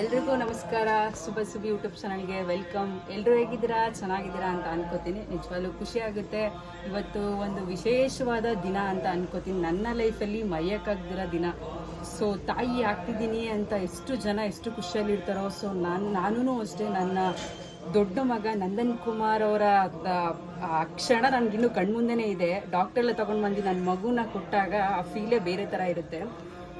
ಎಲ್ರಿಗೂ ನಮಸ್ಕಾರ. ಸುಬ ಸುಬಿ ಯೂಟ್ಯೂಬ್ ಚಾನಲ್ಗೆ ವೆಲ್ಕಮ್. ಎಲ್ಲರೂ ಹೇಗಿದ್ದೀರಾ? ಚೆನ್ನಾಗಿದ್ದೀರಾ ಅಂತ ಅನ್ಕೋತೀನಿ. ನಿಜವಾಗ್ಲೂ ಖುಷಿ ಆಗುತ್ತೆ. ಇವತ್ತು ಒಂದು ವಿಶೇಷವಾದ ದಿನ ಅಂತ ಅನ್ಕೋತೀನಿ. ನನ್ನ ಲೈಫಲ್ಲಿ ಮರೆಯೋಕ್ಕಾಗ್ದಿರೋ ದಿನ. ಸೊ ತಾಯಿ ಆಗ್ತಿದ್ದೀನಿ ಅಂತ ಎಷ್ಟು ಜನ ಎಷ್ಟು ಖುಷಿಯಲ್ಲಿರ್ತಾರೋ ಸೊ ನಾನು ನಾನೂ ಅಷ್ಟೇ ನನ್ನ ದೊಡ್ಡ ಮಗ ನಂದನ್ ಕುಮಾರ್ ಅವರ ಕ್ಷಣ ನನಗಿನ್ನೂ ಕಣ್ಮುಂದೆನೇ ಇದೆ. ಡಾಕ್ಟರ್ ತೊಗೊಂಡು ಬಂದು ನನ್ನ ಮಗುನ ಕೊಟ್ಟಾಗ ಆ ಫೀಲೇ ಬೇರೆ ಥರ ಇರುತ್ತೆ.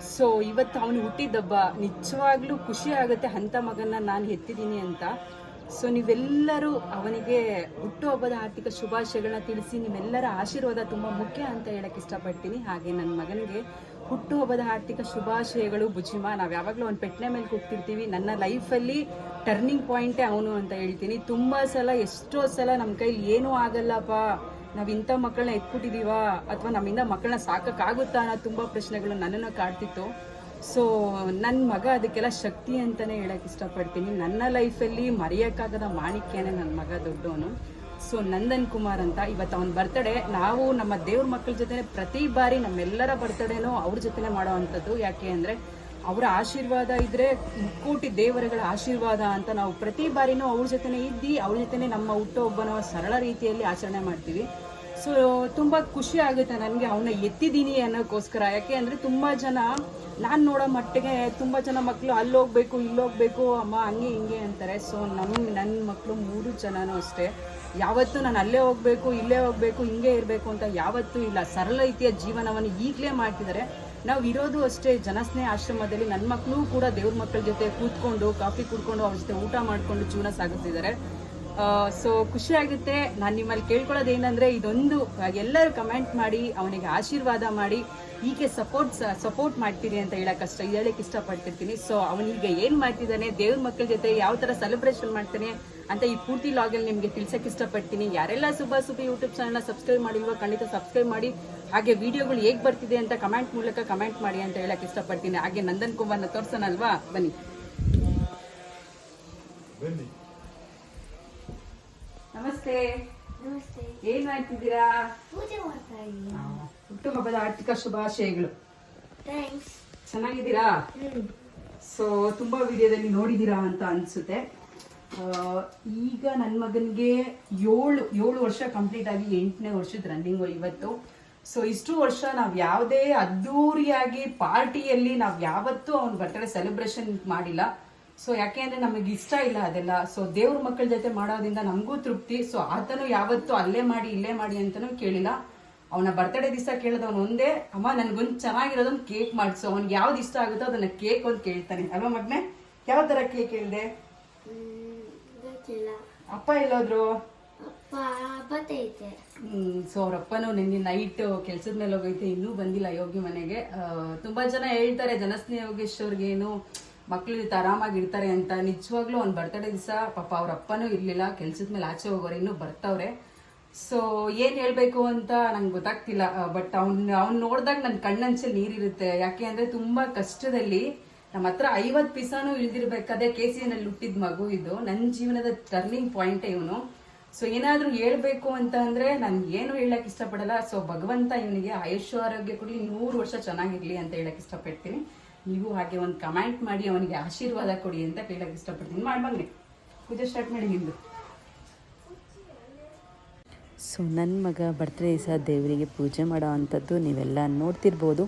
ಸೊ ಇವತ್ತು ಅವನು ಹುಟ್ಟಿದ್ದಬ್ಬ ನಿಜವಾಗ್ಲೂ ಖುಷಿ ಆಗುತ್ತೆ ಅಂಥ ಮಗನ ನಾನು ಹೆತ್ತಿದ್ದೀನಿ ಅಂತ. ಸೊ ನೀವೆಲ್ಲರೂ ಅವನಿಗೆ ಹುಟ್ಟುಹಬ್ಬದ ಆರ್ಥಿಕ ಶುಭಾಶಯಗಳನ್ನ ತಿಳಿಸಿ, ನಿಮ್ಮೆಲ್ಲರ ಆಶೀರ್ವಾದ ತುಂಬ ಮುಖ್ಯ ಅಂತ ಹೇಳಕ್ಕೆ ಇಷ್ಟಪಡ್ತೀನಿ. ಹಾಗೆ ನನ್ನ ಮಗನಿಗೆ ಹುಟ್ಟುಹಬ್ಬದ ಆರ್ಥಿಕ ಶುಭಾಶಯಗಳು ಬುಜಿಮಾ ನಾವು ಯಾವಾಗಲೂ ಒಂದು ಪೆಟ್ಟನೆ ಮೇಲೆ ಕೂಗ್ತಿರ್ತೀವಿ. ನನ್ನ ಲೈಫಲ್ಲಿ ಟರ್ನಿಂಗ್ ಪಾಯಿಂಟೇ ಅವನು ಅಂತ ಹೇಳ್ತೀನಿ. ತುಂಬ ಸಲ, ಎಷ್ಟೋ ಸಲ ನಮ್ಮ ಕೈಲಿ ಏನೂ ಆಗಲ್ಲಪ್ಪ. ನಾವು ಇಂಥ ಮಕ್ಕಳನ್ನ ಎತ್ಬಿಟ್ಟಿದೀವ? ಅಥವಾ ನಮ್ಮಿಂದ ಮಕ್ಕಳನ್ನ ಸಾಕಕ್ಕಾಗುತ್ತಾ ಅನ್ನೋ ತುಂಬ ಪ್ರಶ್ನೆಗಳು ನನ್ನನ್ನು ಕಾಡ್ತಿತ್ತು. ಸೊ ನನ್ನ ಮಗ ಅದಕ್ಕೆಲ್ಲ ಶಕ್ತಿ ಅಂತಲೇ ಹೇಳಕ್ಕೆ ಇಷ್ಟಪಡ್ತೀನಿ. ನನ್ನ ಲೈಫಲ್ಲಿ ಮರೆಯೋಕ್ಕಾಗದ ಮಾಣಿಕ್ಯನೇ ನನ್ನ ಮಗ ದೊಡ್ಡವನು. ಸೊ ನಂದನ್ ಕುಮಾರ್ ಅಂತ ಇವತ್ತು ಅವನ ಬರ್ತಡೇ ನಾವು ನಮ್ಮ ದೇವ್ರ ಮಕ್ಕಳ ಜೊತೆ ಪ್ರತಿ ಬಾರಿ ನಮ್ಮೆಲ್ಲರ ಬರ್ತಡೇನೂ ಅವ್ರ ಜೊತೆನೇ ಮಾಡೋ ಅಂಥದ್ದು. ಯಾಕೆ ಅಂದರೆ ಅವರ ಆಶೀರ್ವಾದ ಇದ್ರೆ ಕೋಟಿ ದೇವರುಗಳ ಆಶೀರ್ವಾದ ಅಂತ ನಾವು ಪ್ರತಿ ಬಾರಿನೂ ಅವ್ರ ಜೊತೆನೇ ಇದ್ದು ಅವ್ರ ಜೊತೆನೇ ನಮ್ಮ ಹುಟ್ಟುಹಬ್ಬನ ಸರಳ ರೀತಿಯಲ್ಲಿ ಆಚರಣೆ ಮಾಡ್ತೀವಿ. ಸೊ ತುಂಬ ಖುಷಿ ಆಗುತ್ತೆ ನನಗೆ ಅವನ್ನ ಎತ್ತಿದ್ದೀನಿ ಅನ್ನೋಕ್ಕೋಸ್ಕರ. ಯಾಕೆ ಅಂದರೆ ತುಂಬ ಜನ, ನಾನು ನೋಡೋ ಮಟ್ಟಿಗೆ ತುಂಬ ಜನ ಮಕ್ಕಳು ಅಲ್ಲಿ ಹೋಗ್ಬೇಕು ಇಲ್ಲಿ ಹೋಗ್ಬೇಕು ಅಮ್ಮ ಹಂಗೆ ಹಿಂಗೆ ಅಂತಾರೆ. ಸೊ ನಮ್ಮ ನನ್ನ ಮಕ್ಕಳು ಮೂರು ಜನನೂ ಅಷ್ಟೇ. ಯಾವತ್ತೂ ನಾನು ಅಲ್ಲೇ ಹೋಗಬೇಕು, ಇಲ್ಲೇ ಹೋಗಬೇಕು, ಹಿಂಗೆ ಇರಬೇಕು ಅಂತ ಯಾವತ್ತೂ ಇಲ್ಲ. ಸರಳ ರೀತಿಯ ಜೀವನವನ್ನು ಈಗಲೇ ಮಾಡ್ತಿದ್ದಾರೆ. ನಾವು ಇರೋದು ಅಷ್ಟೇ, ಜನಸ್ನೇಹ ಆಶ್ರಮದಲ್ಲಿ ನನ್ನ ಮಕ್ಕಳು ಕೂಡ ದೇವ್ರ ಮಕ್ಕಳ ಜೊತೆ ಕೂತ್ಕೊಂಡು, ಕಾಫಿ ಕುಡ್ಕೊಂಡು, ಅವ್ರ ಜೊತೆ ಊಟ ಮಾಡಿಕೊಂಡು ಜೀವನ ಸಾಗಿಸ್ತಿದ್ದಾರೆ. ಸೊ ಖುಷಿ ಆಗುತ್ತೆ. ನಾನು ನಿಮ್ಮಲ್ಲಿ ಕೇಳ್ಕೊಳ್ಳೋದು ಏನಂದ್ರೆ ಇದೊಂದು ಎಲ್ಲರೂ ಕಮೆಂಟ್ ಮಾಡಿ, ಅವನಿಗೆ ಆಶೀರ್ವಾದ ಮಾಡಿ ಹೀಗೆ ಸಪೋರ್ಟ್ ಸಪೋರ್ಟ್ ಮಾಡ್ತೀರಿ ಅಂತ ಹೇಳಕ್ ಅಷ್ಟ ಹೇಳಕ್ ಇಷ್ಟಪಡ್ತಿರ್ತೀನಿ. ಸೊ ಅವನಿಗೆ ಏನ್ ಮಾಡ್ತಿದ್ದಾನೆ, ದೇವ್ರ ಮಕ್ಕಳ ಜೊತೆ ಯಾವ ತರ ಸೆಲೆಬ್ರೇಷನ್ ಮಾಡ್ತಾನೆ ಅಂತ ಈ ಪೂರ್ತಿ ಲಾಗಲ್ಲಿ ನಿಮಗೆ ತಿಳ್ಸಕ್ ಇಷ್ಟಪಡ್ತೀನಿ. ಯಾರೆಲ್ಲ ಸುಬ್ಬ ಸುಬ್ಬಿ ಯೂಟ್ಯೂಬ್ ಚಾನಲ್ನ ಸಬ್ಸ್ಕ್ರೈಬ್ ಮಾಡಿಲ್ವೋ, ಖಂಡಿತ ಸಬ್ಸ್ಕ್ರೈಬ್ ಮಾಡಿ. ಹಾಗೆ ವಿಡಿಯೋಗಳು ಹೇಗೆ ಬರ್ತಿದೆ ಅಂತ ಕಮೆಂಟ್ ಮೂಲಕ ಕಮೆಂಟ್ ಮಾಡಿ ಅಂತ ಹೇಳಕ್ ಇಷ್ಟಪಡ್ತೀನಿ. ಹಾಗೆ ನಂದನ್ ಕುಮಾರ್ನ ತೋರ್ಸೋಣಲ್ವಾ? ಬನ್ನಿ. ನಮಸ್ತೆ. ನಮಸ್ತೆ. ಏನ್ ಮಾಡ್ತಿದ್ದೀರಾ? ಪೂಜೆ ಮಾಡ್ತಾ ಇದ್ದೀನಿ. ಹುಟ್ಟುಹಬ್ಬದ ಆರ್ಥಿಕ ಶುಭಾಶಯಗಳು. ಥ್ಯಾಂಕ್ಸ್ ಚೆನ್ನಾಗಿದ್ದೀರಾ? ಸೊ ತುಂಬಾ ವಿಡಿಯೋದಲ್ಲಿ ನೋಡಿದ್ದೀರಾ ಅಂತ ಅನ್ಸುತ್ತೆ. ಈಗ ನನ್ನ ಮಗನಿಗೆ ಏಳು ಏಳು ವರ್ಷ ಕಂಪ್ಲೀಟ್ ಆಗಿ ಎಂಟನೇ ವರ್ಷದ ರನ್ನಿಂಗು ಇವತ್ತು. ಸೊ ಇಷ್ಟು ವರ್ಷ ನಾವು ಯಾವುದೇ ಅದ್ದೂರಿಯಾಗಿ ಪಾರ್ಟಿಯಲ್ಲಿ ನಾವು ಯಾವತ್ತೂ ಅವ್ನ ಬರ್ತಡೇ ಸೆಲೆಬ್ರೇಷನ್ ಮಾಡಿಲ್ಲ. ಸೊ ಯಾಕೆ ಅಂದ್ರೆ ನಮಗೆ ಇಷ್ಟ ಇಲ್ಲ ಅದೆಲ್ಲ. ಸೊ ದೇವ್ರ ಮಕ್ಕಳ ಜೊತೆ ಮಾಡೋದ್ರಿಂದ ನಮಗೂ ತೃಪ್ತಿ. ಸೊ ಆತನು ಯಾವತ್ತೂ ಅಲ್ಲೇ ಮಾಡಿ ಇಲ್ಲೇ ಮಾಡಿ ಅಂತಲೂ ಕೇಳಿಲ್ಲ. ಅವನ ಬರ್ತ್ಡೇ ದಿವಸ ಕೇಳಿದವನು ಒಂದೇ ಅಮ್ಮ ನನ್ಗೊಂದು ಚೆನ್ನಾಗಿರೋದೊಂದು ಕೇಕ್ ಮಾಡಿಸು. ಅವ್ನಿಗೆ ಯಾವ್ದು ಇಷ್ಟ ಆಗುತ್ತೋ ಅದನ್ನ ಕೇಕ್ ಒಂದು ಕೇಳ್ತಾನೆ. ಅಲ್ವಾ ಮಗ್ನೆ? ಯಾವ ತರ ಕೇಕ್ ಹೇಳಿದೆ? ಅಪ್ಪ ಎಲ್ಲೋದ್ರು? ಹ್ಮ್ ಸೊ ಅವ್ರ ಅಪ್ಪನು ನಿನ್ನೆ ನೈಟ್ ಕೆಲ್ಸದ ಮೇಲೆ ಹೋಗೈತೆ ಇನ್ನೂ ಬಂದಿಲ್ಲ ಯೋಗಿ ಮನೆಗೆ. ತುಂಬಾ ಜನ ಹೇಳ್ತಾರೆ ಜನಸ್ನೇಹ ಯೋಗೇಶ್ ಅವ್ರಿಗೆ ಜೊತೆ ಆರಾಮಾಗಿ ಇರ್ತಾರೆ ಅಂತ ನಿಜವಾಗ್ಲೂ ಅವ್ನ ಬರ್ತಡೇ ದಿವಸ ಪಾಪ ಅವ್ರ ಅಪ್ಪನೂ ಇರ್ಲಿಲ್ಲ, ಕೆಲ್ಸದ ಮೇಲೆ ಆಚೆ ಹೋಗೋರು ಇನ್ನೂ ಬರ್ತವ್ರೆ. ಸೊ ಏನು ಹೇಳಬೇಕು ಅಂತ ನಂಗೆ ಗೊತ್ತಾಗ್ತಿಲ್ಲ. ಬಟ್ ಅವ್ನ್ ಅವ್ನ್ ನೋಡಿದಾಗ ನನ್ನ ಕಣ್ಣಂಚಲ್ಲಿ ನೀರಿರುತ್ತೆ. ಯಾಕೆ ಅಂದರೆ ತುಂಬಾ ಕಷ್ಟದಲ್ಲಿ ನಮ್ಮ ಹತ್ರ ಐವತ್ತು ಪಿಸಾನು ಇಳ್ದಿರ್ಬೇಕಾದ್ರೆ ಕೆ ಸಿ ಎನಲ್ಲಿ ಹುಟ್ಟಿದ ಮಗು ಇದು. ನನ್ನ ಜೀವನದ ಟರ್ನಿಂಗ್ ಪಾಯಿಂಟ್ ಇವನು. ಸೊ ಏನಾದರೂ ಹೇಳಬೇಕು ಅಂತ ಅಂದರೆ ನಾನು ಏನು ಹೇಳಕ್ ಇಷ್ಟಪಡಲ್ಲ. ಸೊ ಭಗವಂತ ಇವನಿಗೆ ಆಯುಷ್ಯ, ಆರೋಗ್ಯ ಕೊಡ್ಲಿ. ನೂರು ವರ್ಷ ಚೆನ್ನಾಗಿರಲಿ ಅಂತ ಹೇಳಕ್ ಇಷ್ಟಪಡ್ತೀನಿ. ನೀವು ಹಾಗೆ ಒಂದು ಕಮೆಂಟ್ ಮಾಡಿ, ಅವನಿಗೆ ಆಶೀರ್ವಾದ ಕೊಡಿ ಅಂತ ಕೇಳಕ್ ಇಷ್ಟಪಡ್ತೀನಿ. ಮಾಡ್ಬಂಗ್ರಿ ಪೂಜೆ ಸ್ಟಾರ್ಟ್ ಮಾಡಿ ನಿಮ್ದು. ಸೊ ನನ್ನ ಮಗ ಬರ್ತ್ಡೇ ಸಹ ದೇವರಿಗೆ ಪೂಜೆ ಮಾಡೋ ಅಂಥದ್ದು ನೀವೆಲ್ಲ ನೋಡ್ತಿರ್ಬೋದು.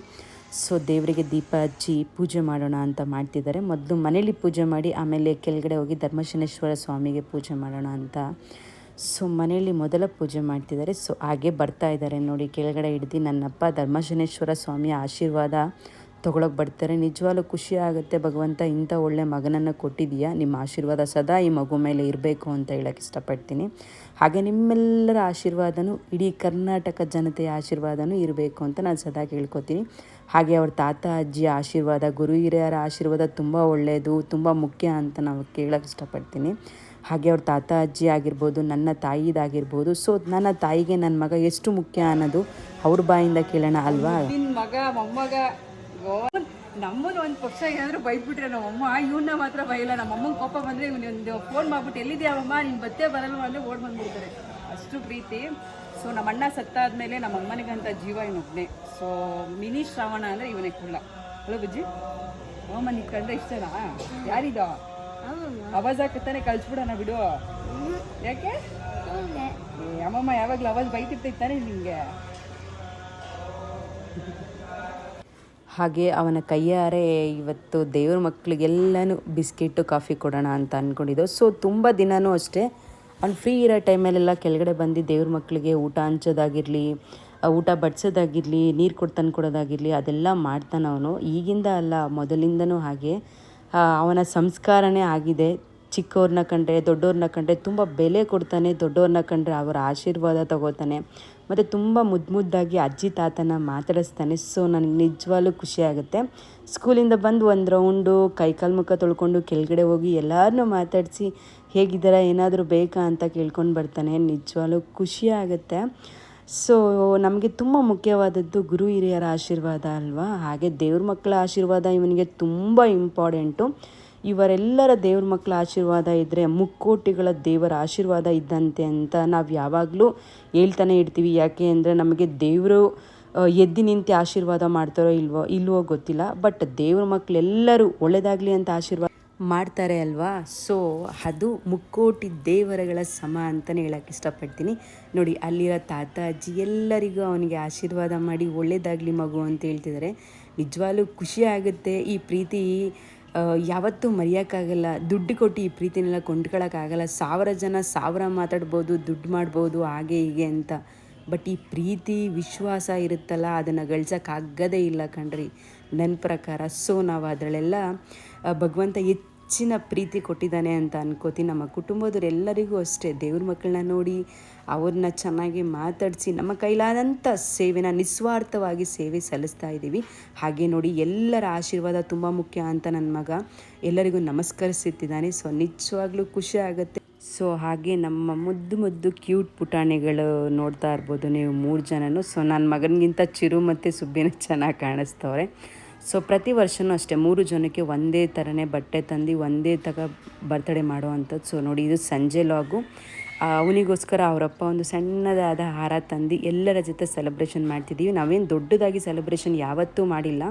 ಸೊ, ದೇವರಿಗೆ ದೀಪ ಹಚ್ಚಿ ಪೂಜೆ ಮಾಡೋಣ ಅಂತ ಮಾಡ್ತಿದ್ದಾರೆ. ಮೊದಲು ಮನೇಲಿ ಪೂಜೆ ಮಾಡಿ, ಆಮೇಲೆ ಕೆಳಗಡೆ ಹೋಗಿ ಧರ್ಮಶನೇಶ್ವರ ಸ್ವಾಮಿಗೆ ಪೂಜೆ ಮಾಡೋಣ ಅಂತ. ಸೊ ಮನೆಯಲ್ಲಿ ಮೊದಲ ಪೂಜೆ ಮಾಡ್ತಿದ್ದಾರೆ. ಸೊ, ಹಾಗೆ ಬರ್ತಾ ಇದ್ದಾರೆ ನೋಡಿ, ಕೆಳಗಡೆ ಹಿಡ್ದು ನನ್ನಪ್ಪ ಧರ್ಮಶನೇಶ್ವರ ಸ್ವಾಮಿಯ ಆಶೀರ್ವಾದ. ತೊಗೊಳಕ್ಕೆ ಬರ್ತಾರೆ. ನಿಜವಾಗ್ಲೂ ಖುಷಿ ಆಗುತ್ತೆ. ಭಗವಂತ ಇಂಥ ಒಳ್ಳೆ ಮಗನನ್ನು ಕೊಟ್ಟಿದೆಯಾ ನಿಮ್ಮ ಆಶೀರ್ವಾದ ಸದಾ ಈ ಮಗು ಮೇಲೆ ಇರಬೇಕು ಅಂತ ಹೇಳಕ್ಕೆ ಇಷ್ಟಪಡ್ತೀನಿ. ಹಾಗೆ ನಿಮ್ಮೆಲ್ಲರ ಆಶೀರ್ವಾದನೂ, ಇಡೀ ಕರ್ನಾಟಕ ಜನತೆಯ ಆಶೀರ್ವಾದನೂ ಇರಬೇಕು ಅಂತ ನಾನು ಸದಾ ಕೇಳ್ಕೊತೀನಿ. ಹಾಗೆ ಅವ್ರ ತಾತ ಅಜ್ಜಿಯ ಆಶೀರ್ವಾದ, ಗುರು ಹಿರಿಯರ ಆಶೀರ್ವಾದ ತುಂಬ ಒಳ್ಳೆಯದು, ತುಂಬ ಮುಖ್ಯ ಅಂತ ನಾವು ಕೇಳೋಕ್ಕೆ ಇಷ್ಟಪಡ್ತೀನಿ. ಹಾಗೆ ಅವ್ರ ತಾತ, ಅಜ್ಜಿ ಆಗಿರ್ಬೋದು, ನನ್ನ ತಾಯಿದಾಗಿರ್ಬೋದು, ಸೊ ನನ್ನ ತಾಯಿಗೆ ನನ್ನ ಮಗ ಎಷ್ಟು ಮುಖ್ಯ ಅನ್ನೋದು ಅವ್ರ ಬಾಯಿಂದ ಕೇಳೋಣ ಅಲ್ವಾ? ನಿನ್ನ ಮಗ, ಮೊಮ್ಮಗ ನಮ್ಮನ್ನು ಒಂದು ಪಕ್ಷ ಏನಾದ್ರು ಬೈದ್ಬಿಟ್ರೆ ನಮ್ಮಮ್ಮ ಇವನ್ನ ಮಾತ್ರ ಬೈಯಲ್ಲ. ನಮ್ಮಮ್ಮನ ಕೋಪ ಬಂದ್ರೆ ಇವನೊಂದು ಫೋನ್ ಮಾಡ್ಬಿಟ್ಟು ಎಲ್ಲಿದ್ಯಾವಮ್ಮ ನೀನು ಬತ್ತೆ ಬರಲ್ವ? ಅಂದ್ರೆ ಓಡ್ ಬಂದ್ಬಿಡ್ತಾರೆ. ಅಷ್ಟು ಪ್ರೀತಿ. ಸೊ ನಮ್ಮ ಅಣ್ಣ ಸತ್ತಾದ್ಮೇಲೆ ನಮ್ಮ ಅಮ್ಮನಿಗಂತ ಜೀವ ಇವನೊಬ್ಬನೇ ಸೊ ಮಿನಿ ಶ್ರಾವಣ ಅಂದ್ರೆ ಇವನೇ ಕುಳ್ಳ ಹಲೋ ಬುಜ್ಜಿ. ಅಮ್ಮ ನೀನು ಕಂಡ್ರೆ ಇಷ್ಟನಾ? ಯಾರಿದು? ಅವಾಜ್ ಹಾಕತ್ತಾನೆ ಕಳ್ಸ್ಬಿಡೋಣ ಬಿಡು. ಯಾಕೆ? ಅಮ್ಮಮ್ಮ ಯಾವಾಗಲೂ ಅವಾಜ್ ನಿಮಗೆ ತಾನೇ ನಿಂಗೆ. ಹಾಗೆ ಅವನ ಕೈಯಾರೆ ಇವತ್ತು ದೇವ್ರ ಮಕ್ಕಳಿಗೆಲ್ಲನೂ ಬಿಸ್ಕಿಟ್ಟು, ಕಾಫಿ ಕೊಡೋಣ ಅಂತ ಅಂದ್ಕೊಂಡಿದ್ದು ಸೊ ತುಂಬ ದಿನವೂ ಅಷ್ಟೇ, ಅವ್ನು ಫ್ರೀ ಇರೋ ಟೈಮಲ್ಲೆಲ್ಲ ಕೆಳಗಡೆ ಬಂದು ದೇವ್ರ ಮಕ್ಕಳಿಗೆ ಊಟ ಹಂಚೋದಾಗಿರಲಿ ಊಟ ಬಡಿಸೋದಾಗಿರಲಿ, ನೀರು ಕೊಟ್ಟು ತಂದು ಕೊಡೋದಾಗಿರಲಿ, ಅದೆಲ್ಲ ಮಾಡ್ತಾನೆ ಅವನು. ಈಗಿಂದ ಅಲ್ಲ, ಮೊದಲಿಂದನೂ ಹಾಗೆ. ಅವನ ಸಂಸ್ಕಾರನೇ ಆಗಿದೆ. ಚಿಕ್ಕವ್ರನ್ನ ಕಂಡ್ರೆ ದೊಡ್ಡವ್ರನ್ನ ಕಂಡ್ರೆ ತುಂಬ ಬೆಲೆ ಕೊಡ್ತಾನೆ ದೊಡ್ಡವ್ರನ್ನ ಕಂಡ್ರೆ ಅವರ ಆಶೀರ್ವಾದ ತಗೋತಾನೆ. ಮತ್ತು ತುಂಬ ಮುದ್ದು ಮುದ್ದಾಗಿ ಅಜ್ಜಿ ತಾತನ ಮಾತಾಡಿಸ್ತಾನೆ. ಸೊ ನನಗೆ ನಿಜವಾಗ್ಲೂ ಖುಷಿ ಆಗುತ್ತೆ. ಸ್ಕೂಲಿಂದ ಬಂದು ಒಂದು ರೌಂಡು ಕೈಕಾಲು ಮುಖ ತೊಳ್ಕೊಂಡು ಕೆಳಗಡೆ ಹೋಗಿ ಎಲ್ಲರನ್ನೂ ಮಾತಾಡಿಸಿ, ಹೇಗಿದ್ದಾರೆ? ಏನಾದರೂ ಬೇಕಾ? ಅಂತ ಕೇಳ್ಕೊಂಡು ಬರ್ತಾನೆ. ನಿಜವಾಗ್ಲೂ ಖುಷಿ ಆಗುತ್ತೆ. ಸೊ ನಮಗೆ ತುಂಬ ಮುಖ್ಯವಾದದ್ದು ಗುರು ಹಿರಿಯರ ಆಶೀರ್ವಾದ ಅಲ್ವಾ? ಹಾಗೆ ದೇವ್ರ ಮಕ್ಕಳ ಆಶೀರ್ವಾದ ಇವನಿಗೆ ತುಂಬ ಇಂಪಾರ್ಟೆಂಟು ಇವರೆಲ್ಲರ ದೇವ್ರ ಮಕ್ಕಳ ಆಶೀರ್ವಾದ ಇದ್ದರೆ ಮುಕ್ಕೋಟಿಗಳ ದೇವರ ಆಶೀರ್ವಾದ ಇದ್ದಂತೆ ಅಂತ ನಾವು ಯಾವಾಗಲೂ ಹೇಳ್ತಾನೆ ಇರ್ತೀವಿ. ಯಾಕೆ ಅಂದರೆ ನಮಗೆ ದೇವರು ಎದ್ದು ನಿಂತು ಆಶೀರ್ವಾದ ಮಾಡ್ತಾರೋ ಇಲ್ವೋ ಇಲ್ವೋ ಗೊತ್ತಿಲ್ಲ. ಬಟ್ ದೇವ್ರ ಮಕ್ಕಳೆಲ್ಲರೂ ಒಳ್ಳೆಯದಾಗಲಿ ಅಂತ ಆಶೀರ್ವಾದ ಮಾಡ್ತಾರೆ ಅಲ್ವಾ? ಸೊ ಅದು ಮುಕ್ಕೋಟಿ ದೇವರಗಳ ಸಮ ಅಂತಲೇ ಹೇಳೋಕ್ಕೆ ಇಷ್ಟಪಡ್ತೀನಿ. ನೋಡಿ, ಅಲ್ಲಿರೋ ತಾತ ಅಜ್ಜಿ ಎಲ್ಲರಿಗೂ ಅವನಿಗೆ ಆಶೀರ್ವಾದ ಮಾಡಿ ಒಳ್ಳೆಯದಾಗಲಿ ಮಗು ಅಂತ ಹೇಳ್ತಿದ್ದಾರೆ. ನಿಜವಾಗ್ಲೂ ಖುಷಿ ಆಗುತ್ತೆ ಈ ಪ್ರೀತಿ. ಯಾವತ್ತೂ ಮರೆಯೋಕ್ಕಾಗಲ್ಲ. ದುಡ್ಡು ಕೊಟ್ಟು ಈ ಪ್ರೀತಿನೆಲ್ಲ ಕೊಂಡ್ಕೊಳ್ಳೋಕ್ಕಾಗಲ್ಲ ಸಾವಿರ ಜನ ಸಾವಿರ ಮಾತಾಡ್ಬೋದು, ದುಡ್ಡು ಮಾಡ್ಬೋದು, ಹಾಗೆ ಹೀಗೆ ಅಂತ. ಬಟ್ ಈ ಪ್ರೀತಿ, ವಿಶ್ವಾಸ ಇರುತ್ತಲ್ಲ, ಅದನ್ನು ಗಳಿಸೋಕ್ಕಾಗದೇ ಇಲ್ಲ ಕಣ್ರಿ. ನನ್ನ ಪ್ರಕಾರ ಸೊ ನಾವು ಅದರಲ್ಲೆಲ್ಲ ಭಗವಂತ ಹೆಚ್ಚಿನ ಪ್ರೀತಿ ಕೊಟ್ಟಿದ್ದಾನೆ ಅಂತ ಅನ್ಕೋತೀನಿ. ನಮ್ಮ ಕುಟುಂಬದವರೆಲ್ಲರಿಗೂ ಅಷ್ಟೇ. ದೇವ್ರ ಮಕ್ಕಳನ್ನ ನೋಡಿ ಅವ್ರನ್ನ ಚೆನ್ನಾಗಿ ಮಾತಾಡಿಸಿ ನಮ್ಮ ಕೈಲಾದಂಥ ಸೇವೆನ ನಿಸ್ವಾರ್ಥವಾಗಿ ಸೇವೆ ಸಲ್ಲಿಸ್ತಾ ಇದ್ದೀವಿ. ಹಾಗೆ ನೋಡಿ ಎಲ್ಲರ ಆಶೀರ್ವಾದ ತುಂಬ ಮುಖ್ಯ ಅಂತ ನನ್ನ ಮಗ ಎಲ್ಲರಿಗೂ ನಮಸ್ಕರಿಸುತ್ತಿದ್ದಾನೆ. ಸೊ, ನಿಜವಾಗ್ಲೂ ಖುಷಿ ಆಗುತ್ತೆ. ಸೊ, ಹಾಗೆ ನಮ್ಮ ಮುದ್ದು ಮುದ್ದು ಕ್ಯೂಟ್ ಪುಟಾಣಿಗಳು ನೋಡ್ತಾ ಇರ್ಬೋದು ನೀವು ಮೂರು ಜನನು. ಸೊ, ನನ್ನ ಮಗನಿಗಿಂತ ಚಿರು ಮತ್ತು ಸುಬ್ಬಿನ ಚೆನ್ನಾಗಿ ಕಾಣಿಸ್ತವ್ರೆ. ಸೊ, ಪ್ರತಿ ವರ್ಷವೂ ಅಷ್ಟೇ ಮೂರು ಜನಕ್ಕೆ ಒಂದೇ ಥರನೇ ಬಟ್ಟೆ ತಂದು, ಒಂದೇ ತಗ ಬರ್ತಡೇ ಮಾಡುವಂಥದ್ದು. ಸೊ, ನೋಡಿ ಇದು ಸಂಜೆ ಲಾಗು. ಅವನಿಗೋಸ್ಕರ ಅವರಪ್ಪ ಒಂದು ಸಣ್ಣದಾದ ಹಾರ ತಂದು ಎಲ್ಲರ ಜೊತೆ ಸೆಲೆಬ್ರೇಷನ್ ಮಾಡ್ತಿದ್ದೀವಿ. ನಾವೇನು ದೊಡ್ಡದಾಗಿ ಸೆಲೆಬ್ರೇಷನ್ ಯಾವತ್ತೂ ಮಾಡಿಲ್ಲ.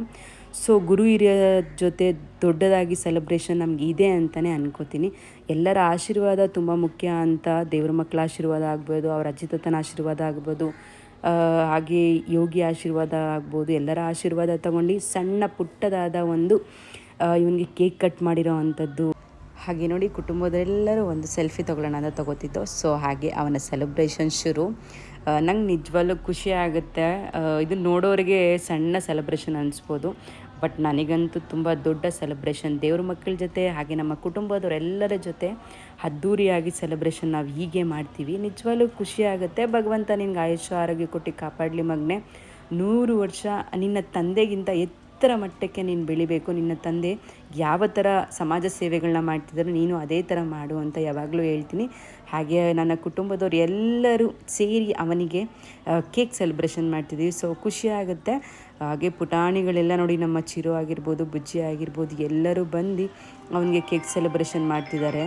ಸೊ ಗುರು ಹಿರಿಯರ ಜೊತೆ ದೊಡ್ಡದಾಗಿ ಸೆಲೆಬ್ರೇಷನ್ ನಮ್ಗೆ ಇದೆ ಅಂತಲೇ ಅನ್ಕೋತೀನಿ. ಎಲ್ಲರ ಆಶೀರ್ವಾದ ತುಂಬ ಮುಖ್ಯ ಅಂತ ದೇವ್ರ ಮಕ್ಕಳ ಆಶೀರ್ವಾದ ಆಗ್ಬೋದು, ಅವ್ರ ಅಜ್ಜಿ ತಾತನ ಆಶೀರ್ವಾದ ಆಗ್ಬೋದು ಹಾಗೆ ಯೋಗಿ ಆಶೀರ್ವಾದ ಆಗ್ಬೋದು. ಎಲ್ಲರ ಆಶೀರ್ವಾದ ತಗೊಂಡು ಸಣ್ಣ ಪುಟ್ಟದಾದ ಒಂದು ಇವನಿಗೆ ಕೇಕ್ ಕಟ್ ಮಾಡಿರೋ ಅಂಥದ್ದು. ಹಾಗೆ ನೋಡಿ ಕುಟುಂಬದೆಲ್ಲರೂ ಒಂದು ಸೆಲ್ಫಿ ತೊಗೊಳ್ಳೋಣ ಅಂತ ತಗೋತಿದ್ದೋ. ಸೊ ಹಾಗೆ ಅವನ ಸೆಲೆಬ್ರೇಷನ್ ಶುರು. ನಂಗೆ ನಿಜವಾಗ್ಲೂ ಖುಷಿ ಆಗುತ್ತೆ. ಇದು ನೋಡೋರಿಗೆ ಸಣ್ಣ ಸೆಲೆಬ್ರೇಷನ್ ಅನಿಸ್ಬೋದು. ಬಟ್ ನನಗಂತೂ ತುಂಬ ದೊಡ್ಡ ಸೆಲೆಬ್ರೇಷನ್ ದೇವ್ರ ಮಕ್ಕಳ ಜೊತೆ, ಹಾಗೆ ನಮ್ಮ ಕುಟುಂಬದವರೆಲ್ಲರ ಜೊತೆ ಅದ್ಧೂರಿಯಾಗಿ ಸೆಲೆಬ್ರೇಷನ್ ನಾವು ಹೀಗೆ ಮಾಡ್ತೀವಿ. ನಿಜವಾಗ್ಲೂ ಖುಷಿ ಆಗುತ್ತೆ. ಭಗವಂತ ನಿನ್ಗೆ ಆಯುಷ್ಯ, ಆರೋಗ್ಯ ಕೊಟ್ಟು ಕಾಪಾಡಲಿ ಮಗ್ನೆ. ನೂರು ವರ್ಷ ನಿನ್ನ ತಂದೆಗಿಂತ ಎತ್ತರ ಮಟ್ಟಕ್ಕೆ ನೀನು ಬೆಳಿಬೇಕು. ನಿನ್ನ ತಂದೆ ಯಾವ ಥರ ಸಮಾಜ ಸೇವೆಗಳನ್ನ ಮಾಡ್ತಿದ್ದಾರೋ ನೀನು ಅದೇ ಥರ ಮಾಡು ಅಂತ ಯಾವಾಗಲೂ ಹೇಳ್ತೀನಿ. ಹಾಗೆ ನನ್ನ ಕುಟುಂಬದವ್ರು ಎಲ್ಲರೂ ಸೇರಿ ಅವನಿಗೆ ಕೇಕ್ ಸೆಲೆಬ್ರೇಷನ್ ಮಾಡ್ತಿದ್ದೀವಿ. ಸೊ ಖುಷಿ ಆಗುತ್ತೆ. ಹಾಗೆ ಪುಟಾಣಿಗಳೆಲ್ಲ ನೋಡಿ ನಮ್ಮ ಚಿರು ಆಗಿರ್ಬೋದು, ಬುಜ್ಜಿ ಆಗಿರ್ಬೋದು ಎಲ್ಲರೂ ಬಂದು ಅವನಿಗೆ ಕೇಕ್ ಸೆಲೆಬ್ರೇಷನ್ ಮಾಡ್ತಿದ್ದಾರೆ.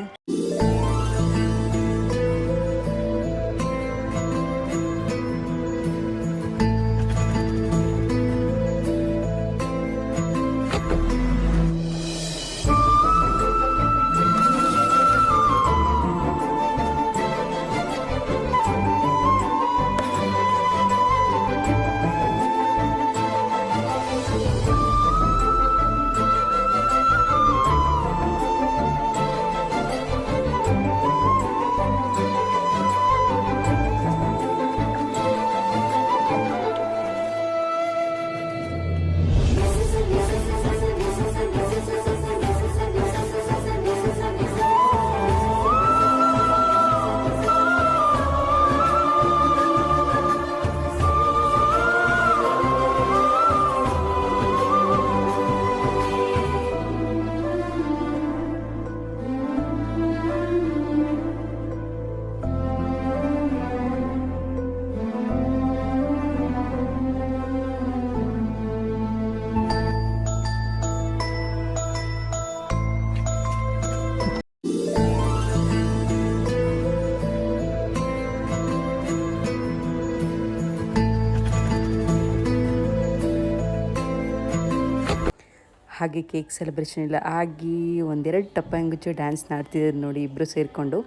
ಹಾಗೆ ಕೇಕ್ ಸೆಲೆಬ್ರೇಷನ್ ಇಲ್ಲ ಆಗಿ ಒಂದೆರಡು ಟಪ್ಪಂಗುಚ್ಚು ಡ್ಯಾನ್ಸ್ ಮಾಡ್ತಿದ್ರು ನೋಡಿ ಇಬ್ಬರು ಸೇರಿಕೊಂಡು.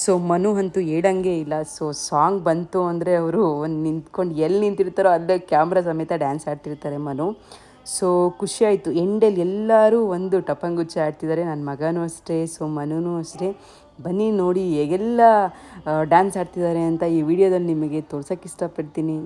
ಸೊ ಮನು ಅಂತೂ ಹೇಳಂಗೆ ಇಲ್ಲ. ಸೊ ಸಾಂಗ್ ಬಂತು ಅಂದರೆ ಅವರು ಒಂದು ನಿಂತ್ಕೊಂಡು ಎಲ್ಲಿ ನಿಂತಿರ್ತಾರೋ ಅಲ್ಲೇ ಕ್ಯಾಮ್ರಾ ಸಮೇತ ಡ್ಯಾನ್ಸ್ ಆಡ್ತಿರ್ತಾರೆ ಮನು. ಸೊ ಖುಷಿ ಆಯಿತು. ಎಂಡಲ್ಲಿ ಎಲ್ಲರೂ ಒಂದು ಟಪಂಗುಚ್ಚ ಆಡ್ತಿದ್ದಾರೆ ನನ್ನ ಮಗನೂ ಅಷ್ಟೇ ಸೊ ಮನುನೂ ಅಷ್ಟೇ. ಬನ್ನಿ ನೋಡಿ ಹೇಗೆಲ್ಲ ಡ್ಯಾನ್ಸ್ ಆಡ್ತಿದ್ದಾರೆ ಅಂತ ಈ ವಿಡಿಯೋದಲ್ಲಿ ನಿಮಗೆ ತೋರ್ಸೋಕ್ಕೆ ಇಷ್ಟಪಡ್ತೀನಿ.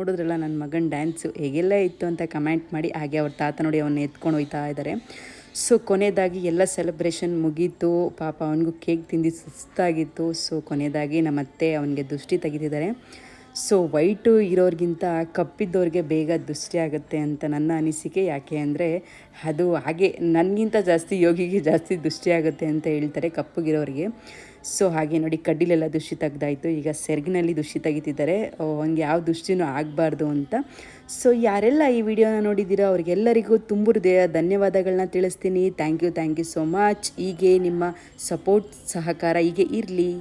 ನೋಡಿದ್ರಲ್ಲ, ನನ್ನ ಮಗನ ಡ್ಯಾನ್ಸು ಹೇಗೆಲ್ಲ ಇತ್ತು ಅಂತ ಕಮೆಂಟ್ ಮಾಡಿ, ಹಾಗೆ ಅವ್ರ ತಾತ ನೋಡಿ ಅವನ್ನ ಎತ್ಕೊಂಡು ಹೋಯ್ತಾ ಇದ್ದಾರೆ ಸೊ ಕೊನೆಯದಾಗಿ ಎಲ್ಲ ಸೆಲೆಬ್ರೇಷನ್ ಮುಗೀತು. ಪಾಪ ಅವನಿಗೂ ಕೇಕ್ ತಿಂದು ಸುಸ್ತಾಗಿತ್ತು. ಸೊ ಕೊನೆಯದಾಗಿ ನಮ್ಮ ಅತ್ತೆ ಅವನಿಗೆ ದೃಷ್ಟಿ ತೆಗಿತಿದ್ದಾರೆ. ಸೊ ವೈಟು ಇರೋರಿಗಿಂತ ಕಪ್ಪಿದ್ದವ್ರಿಗೆ ಬೇಗ ದೃಷ್ಟಿ ಆಗುತ್ತೆ ಅಂತ ನನ್ನ ಅನಿಸಿಕೆ. ಯಾಕೆ ಅಂದರೆ ಅದು ಹಾಗೆ ನನಗಿಂತ ಜಾಸ್ತಿ ಯೋಗಿಗೆ ಜಾಸ್ತಿ ದೃಷ್ಟಿ ಆಗುತ್ತೆ ಅಂತ ಹೇಳ್ತಾರೆ ಕಪ್ಪಗಿರೋರಿಗೆ. ಸೊ ಹಾಗೆ ನೋಡಿ, ಕಡ್ಡಿಲೆಲ್ಲ ದುಷ್ಟಿ ತೆಗ್ದಾಯಿತು. ಈಗ ಸೆರಗಿನಲ್ಲಿ ದುಷ್ಟಿ ತೆಗಿತಿದ್ದಾರೆ. ಹಂಗೆ ಯಾವ ದುಷ್ಟಿನೂ ಆಗಬಾರ್ದು ಅಂತ. ಸೊ ಯಾರೆಲ್ಲ ಈ ವಿಡಿಯೋನ ನೋಡಿದ್ದೀರೋ ಅವ್ರಿಗೆಲ್ಲರಿಗೂ ತುಂಬ ಹೃದಯ ಧನ್ಯವಾದಗಳನ್ನ ತಿಳಿಸ್ತೀನಿ. Thank you thank you so much. ಹೀಗೆ ನಿಮ್ಮ ಸಪೋರ್ಟ್, ಸಹಕಾರ ಹೀಗೆ ಇರಲಿ.